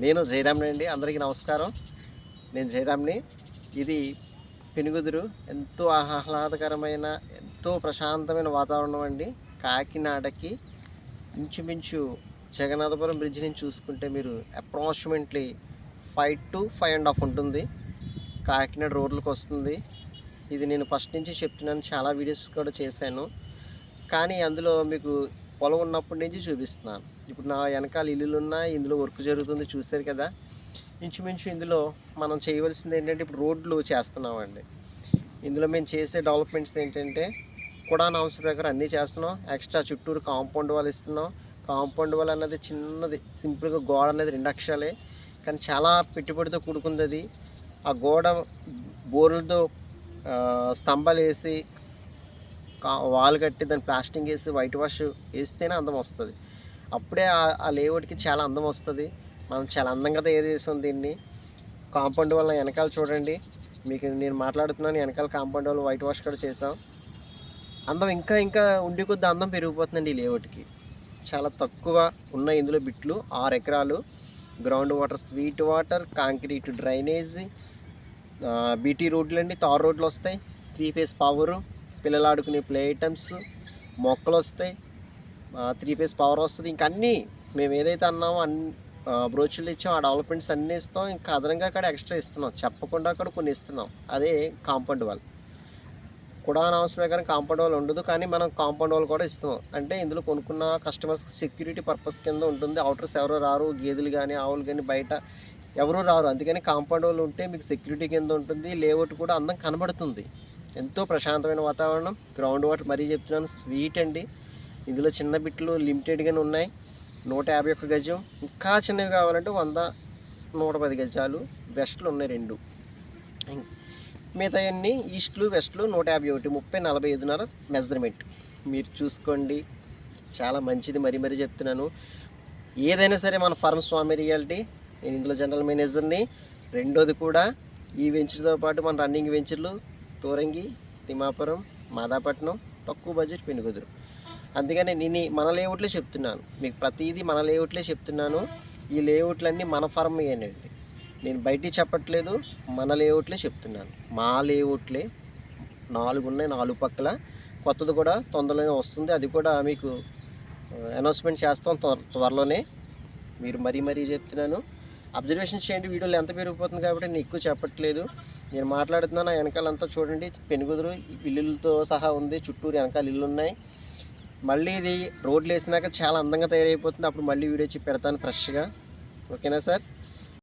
నేను జయరామ్ని అండి అందరికీ నమస్కారం. నేను జయరామ్ని. ఇది పెనుగుదురు. ఎంతో ఆహ్లాదకరమైన ఎంతో ప్రశాంతమైన వాతావరణం అండి. కాకినాడకి ఇంచుమించు జగన్నాథపురం బ్రిడ్జ్ నుంచి చూసుకుంటే మీరు approximately five to five and half ఉంటుంది. కాకినాడ రోడ్లకు వస్తుంది. ఇది నేను ఫస్ట్ నుంచి చెప్తున్నాను. చాలా వీడియోస్ కూడా చేశాను. కానీ అందులో మీకు పొలం ఉన్నప్పటి నుంచి చూపిస్తున్నాను. ఇప్పుడు నా వెనకాల ఇల్లులు ఉన్నాయి ఇందులో వర్క్ జరుగుతుంది చూశారు కదా. ఇంచుమించు ఇందులో మనం చేయవలసింది ఏంటంటే ఇప్పుడు రోడ్లు చేస్తున్నామండి. ఇందులో మేము చేసే డెవలప్మెంట్స్ ఏంటంటే కూడా నాంశ ప్రకారం అన్నీ చేస్తున్నాం. ఎక్స్ట్రా చుట్టూరు కాంపౌండ్ వాల్ ఇస్తున్నాం. కాంపౌండ్ వాల్ అన్నది చిన్నది సింపుల్గా గోడ అనేది రెండు అక్షరాలే. కానీ చాలా పెట్టుబడితో కూడుకుంది అది. ఆ గోడ బోర్లతో స్తంభాలు వేసి వాల్ కట్టి దాన్ని ప్లాస్టింగ్ వేసి వైట్ వాష్ వేస్తేనే అందం వస్తుంది. అప్పుడే ఆ- లేఅవుట్కి చాలా అందం వస్తుంది. మనం చాలా అందంగా తయారు చేసాం దీన్ని. కాంపౌండ్ వల్ల వెనకాల చూడండి. మీకు నేను మాట్లాడుతున్నాను వెనకాల కాంపౌండ్ వల్ల వైట్ వాష్ కూడా చేసాం అందం ఇంకా ఇంకా ఉండి కొద్ది అందం పెరిగిపోతుందండి ఈ లేఅవుట్కి చాలా తక్కువ ఉన్న ఇందులో బిట్లు ఆరు ఎకరాలు. Ground water sweet water concrete drainage BT రోడ్లు అండి తార్ రోడ్లు వస్తాయి. త్రీ ఫేస్ పవరు పిల్లలు ఆడుకునే ప్లే ఐటమ్స్ మొక్కలు వస్తాయి. త్రీ ఫేస్ పవర్ వస్తుంది. ఇంకా అన్నీ మేము ఏదైతే అన్నామో అన్ని బ్రోచులు ఇచ్చాం ఆ డెవలప్మెంట్స్ అన్నీ ఇస్తాం. ఇంకా అదనంగా అక్కడ ఎక్స్ట్రా ఇస్తున్నాం. చెప్పకుండా అక్కడ కొన్ని ఇస్తున్నాం. అదే కాంపౌండ్ వాల్ కూడా అనవసరం ప్రకారం కాంపౌండ్ వాల్ ఉండదు. కానీ మనం కాంపౌండ్ వాల్ కూడా ఇస్తున్నాం. అంటే ఇందులో కొనుక్కున్న కస్టమర్స్కి సెక్యూరిటీ పర్పస్ కింద ఉంటుంది. అవుటర్స్ ఎవరు రారు గేదెలు కానీ ఆవులు కానీ బయట ఎవరు రారు. అందుకని కాంపౌండ్ వాల్ ఉంటే మీకు సెక్యూరిటీ కింద ఉంటుంది. లేఅవుట్ కూడా అందం కనబడుతుంది. ఎంతో ప్రశాంతమైన వాతావరణం. గ్రౌండ్ వాటర్ మరీ చెప్తున్నాను. స్వీట్ అండి. ఇందులో చిన్న బిట్లు లిమిటెడ్గానే ఉన్నాయి. నూట యాభై ఒక్క గజం. ఇంకా చిన్నవి కావాలంటే వంద నూట పది గజాలు. వెస్ట్లు ఉన్నాయి రెండు. మిగతాయన్నీ ఈస్ట్లు వెస్ట్లు నూట యాభై ఒకటి ముప్పై నలభై ఐదున్నర మెజర్మెంట్. మీరు చూసుకోండి. చాలా మంచిది మరీ మరీ చెప్తున్నాను. ఏదైనా సరే మన ఫర్మ్ స్వామి రియాలిటీ నేను ఇందులో జనరల్ మేనేజర్ని. రెండోది కూడా ఈ వెంచర్తో పాటు మన రన్నింగ్ వెంచర్లు తోరంగి తిమాపురం మాదాపట్నం తక్కువ బడ్జెట్ పెనుగుదురు. అందుకని నేను మన లేఅవుట్లే చెప్తున్నాను. మీకు ప్రతిదీ మన లేఅవుట్లే చెప్తున్నాను. ఈ లేఅవుట్లన్నీ మన ఫార్మ్ అండి. నేను బయటికి చెప్పట్లేదు మన లేఅవుట్లే చెప్తున్నాను. మా లేఅవుట్లే నాలుగు ఉన్నాయి నాలుగు పక్కల. కొత్తది కూడా తొందరలోనే వస్తుంది. అది కూడా మీకు అనౌన్స్మెంట్ చేస్తాం త్వర త్వరలోనే. మీరు మరీ మరీ చెప్తున్నాను. అబ్జర్వేషన్ చేయండి వీడియోలు ఎంత పెరిగిపోతుంది కాబట్టి నేను ఎక్కువ చెప్పట్లేదు. నేను మాట్లాడుతున్నాను ఆ వెనకాలంతా చూడండి. పెనుగుదురు ఇల్లులతో సహా ఉంది చుట్టూరు వెనకాల ఇల్లు ఉన్నాయి మళ్ళీ ఇది రోడ్లు వేసినాక చాలా అందంగా తయారైపోతుంది. అప్పుడు మళ్ళీ వీడియో చెప్పి పెడతాను ఫ్రెష్గా. ఓకేనా సార్?